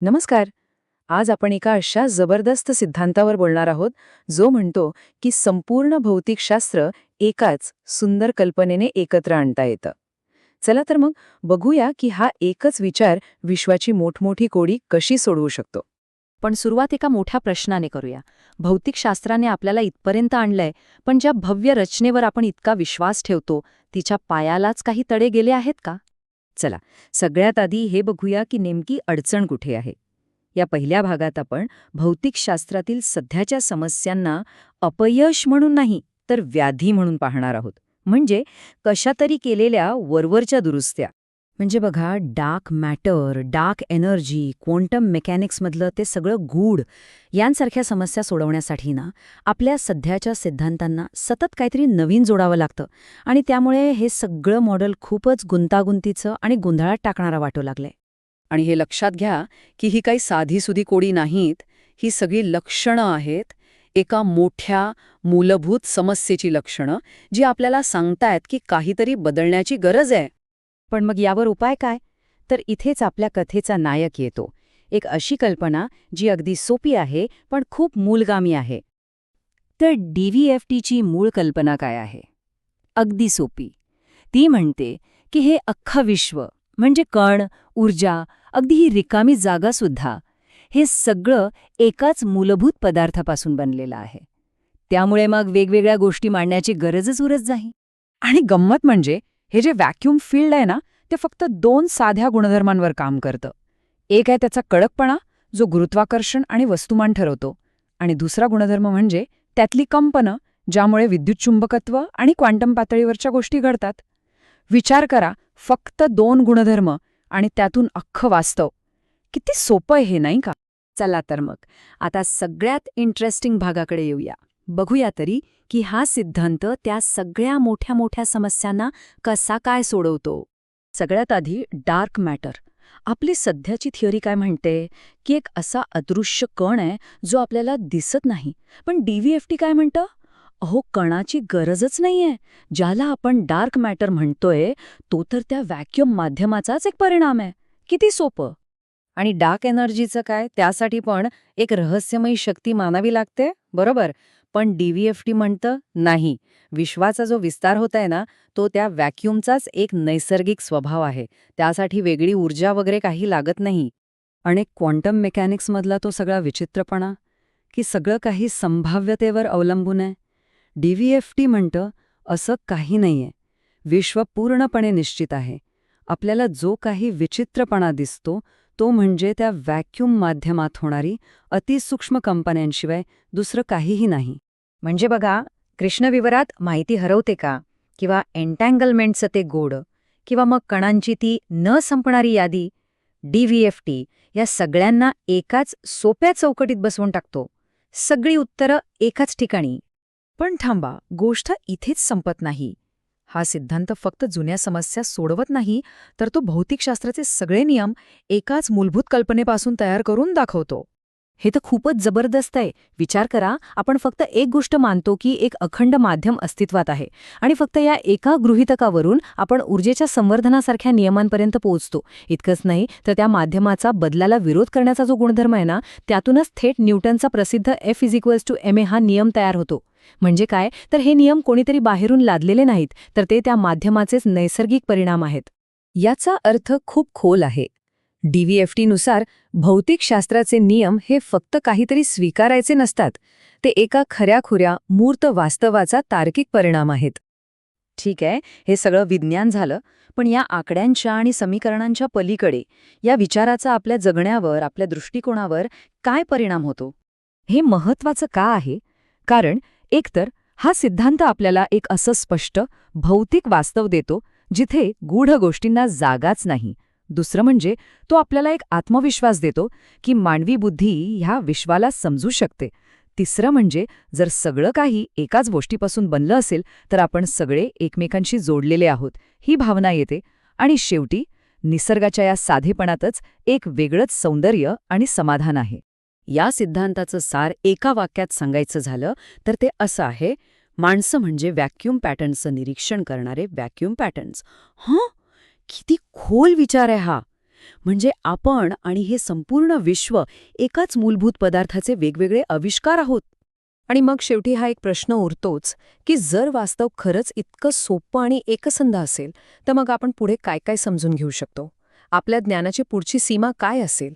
नमस्कार. आज आपण एका अशा जबरदस्त सिद्धांतावर बोलणार आहोत जो म्हणतो की संपूर्ण भौतिकशास्त्र एकाच सुंदर कल्पनेने एकत्र आणता येतं. चला तर मग बघूया की हा एकच विचार विश्वाची मोठमोठी कोडी कशी सोडवू शकतो. पण सुरुवात एका मोठ्या प्रश्नाने करूया. भौतिकशास्त्राने आपल्याला इथपर्यंत आणलंय पण ज्या भव्य रचनेवर आपण इतका विश्वास ठेवतो तिच्या पायालाच काही तडे गेले आहेत का? चला सगळ्यात आधी हे बघूया की नेमकी अडचण कुठे आहे. या पहिल्या भागात आपण भौतिकशास्त्रातील सध्याच्या समस्यांना अपयश म्हणून नाही तर व्याधी म्हणून पाहणार आहोत. म्हणजे कशातरी केलेल्या वरवरच्या दुरुस्त्या. म्हणजे बघा dark matter dark energy quantum मेकॅनिक्समधलं ते सगळं गूढ यांसारख्या समस्या सोडवण्यासाठी ना आपल्या सध्याच्या सिद्धांतांना सतत काहीतरी नवीन जोडावं लागतं. आणि त्यामुळे हे सगळं मॉडेल खूपच गुंतागुंतीचं आणि गोंधळात टाकणारं वाटू लागलंय. आणि हे लक्षात घ्या की ही काही साधीसुधी कोडी नाहीत ही सगळी लक्षणं आहेत एका मोठ्या मूलभूत समस्येची लक्षणं जी आपल्याला सांगतायत की काहीतरी बदलण्याची गरज आहे. पण मग यावर उपाय काय? तर इथेच आपल्या कथेचा नायक येतो. एक अशी कल्पना जी अगदी सोपी आहे पण खूप मूलगामी आहे. तर डी व्ही एफ टीची मूळ कल्पना काय आहे? अगदी सोपी. ती म्हणते की हे अख्खं विश्व म्हणजे कण ऊर्जा अगदी ही रिकामी जागासुद्धा हे सगळं एकाच मूलभूत पदार्थापासून बनलेलं आहे. त्यामुळे मग वेगवेगळ्या गोष्टी मांडण्याची गरजच उरत नाही. आणि गंमत म्हणजे हे जे व्हॅक्युम फील्ड आहे ना ते फक्त दोन साध्या गुणधर्मांवर काम करतं. एक आहे त्याचा कडकपणा जो गुरुत्वाकर्षण आणि वस्तुमान ठरवतो. आणि दुसरा गुणधर्म म्हणजे त्यातली कंपनं ज्यामुळे विद्युतचुंबकत्व आणि क्वांटम पातळीवरच्या गोष्टी घडतात. विचार करा फक्त दोन गुणधर्म आणि त्यातून अख्खं वास्तव. किती सोपं आहे हे नाही का? चला तर मग. आता सगळ्यात इंटरेस्टिंग भागाकडे येऊया. बघूया तरी की हा सिद्धांत त्या सगळ्या मोठ्या मोठ्या समस्यांना कसा काय सोडवतो. सगळ्यात आधी डार्क मॅटर. आपली सध्याची थिअरी काय म्हणते? की एक असा अदृश्य कण आहे जो आपल्याला दिसत नाही. पण डीव्हीएफटी काय म्हणतं? अहो कणाची गरजच नाहीये. ज्याला आपण डार्क मॅटर म्हणतोय तो तर त्या व्हॅक्युम माध्यमाचाच एक परिणाम आहे. किती सोपं. आणि डार्क एनर्जीचं काय? त्यासाठी पण एक रहस्यमयी शक्ती मानावी लागते बरोबर? पण डीव्हीएफटी म्हणतं नाही. विश्वाचा जो विस्तार होत आहे ना तो त्या व्हॅक्यूमचाच एक नैसर्गिक स्वभाव आहे. त्यासाठी वेगळी ऊर्जा वगैरे काही लागत नाही. आणि क्वांटम मेकॅनिक्समधला तो सगळा विचित्रपणा की सगळं काही संभाव्यतेवर अवलंबून आहे. डीव्हीएफटी म्हणतं असं काही नाहीये. विश्व पूर्णपणे निश्चित आहे. आपल्याला जो काही विचित्रपणा दिसतो तो म्हणजे त्या व्हॅक्यूम माध्यमात होणारी अतिसूक्ष्म कंपन्यांशिवाय दुसरं काहीही नाही. म्हणजे बघा कृष्णविवरात माहिती हरवते का? किंवा एन्टँगलमेंटचं ते गोड? किंवा मग कणांची ती न संपणारी यादी? डीव्हीएफटी या सगळ्यांना एकाच सोप्या चौकटीत बसवून टाकतो. सगळी उत्तरं एकाच ठिकाणी. पण थांबा गोष्ट इथेच संपत नाही. हा सिद्धांत फक्त जुन्या समस्या सोडवत नाही तर तो भौतिकशास्त्राचे सगळे नियम एकाच मूलभूत कल्पनेपासून तयार करून दाखवतो. हे तर खूपच जबरदस्त आहे. विचार करा आपण फक्त एक गोष्ट मानतो की एक अखंड माध्यम अस्तित्वात आहे आणि फक्त या एका गृहितकावरून आपण ऊर्जेच्या संवर्धनासारख्या नियमांपर्यंत पोहोचतो. इतकंच नाही तर त्या माध्यमाचा बदलाला विरोध करण्याचा जो गुणधर्म आहे ना त्यातूनच थेट न्यूटनचा प्रसिद्ध F is equals to M A हा नियम तयार होतो. म्हणजे काय? तर हे नियम कोणीतरी बाहेरून लादलेले नाहीत तर ते त्या माध्यमाचेच नैसर्गिक परिणाम आहेत. याचा अर्थ खूप खोल आहे. डीव्हीएफटीनुसार भौतिकशास्त्राचे नियम हे फक्त काहीतरी स्वीकारायचे नसतात. ते एका खऱ्याखुऱ्या मूर्त वास्तवाचा तार्किक परिणाम आहेत. ठीक आहे हे सगळं विज्ञान झालं पण या आकड्यांच्या आणि समीकरणांच्या पलीकडे या विचाराचा आपल्या जगण्यावर आपल्या दृष्टिकोनावर काय परिणाम होतो? हे महत्वाचं का आहे? कारण एकतर हा सिद्धांत आपल्याला एक असं स्पष्ट भौतिक वास्तव देतो जिथे गूढ गोष्टींना जागाच नाही. दुसरं म्हणजे तो आपल्याला एक आत्मविश्वास देतो की मानवी बुद्धी ह्या विश्वाला समजू शकते. तिसरं म्हणजे जर सगळं काही एकाच गोष्टीपासून बनलं असेल तर आपण सगळे एकमेकांशी जोडलेले आहोत ही भावना येते. आणि शेवटी निसर्गाच्या या साधेपणातच एक वेगळंच सौंदर्य आणि समाधान आहे. या सिद्धांताचं सार एका वाक्यात सांगायचं झालं तर ते असं आहे माणसं म्हणजे व्हॅक्यूम पॅटर्न्सचं निरीक्षण करणारे व्हॅक्यूम पॅटर्न्स. हं? किती खोल विचार आहे हा. म्हणजे आपण आणि हे संपूर्ण विश्व एकाच मूलभूत पदार्थाचे वेगवेगळे आविष्कार आहोत. आणि मग शेवटी हा एक प्रश्न उरतोच की जर वास्तव खरंच इतकं सोपं आणि एकसंध असेल तर मग आपण पुढे काय काय समजून घेऊ शकतो? आपल्या ज्ञानाची पुढची सीमा काय असेल?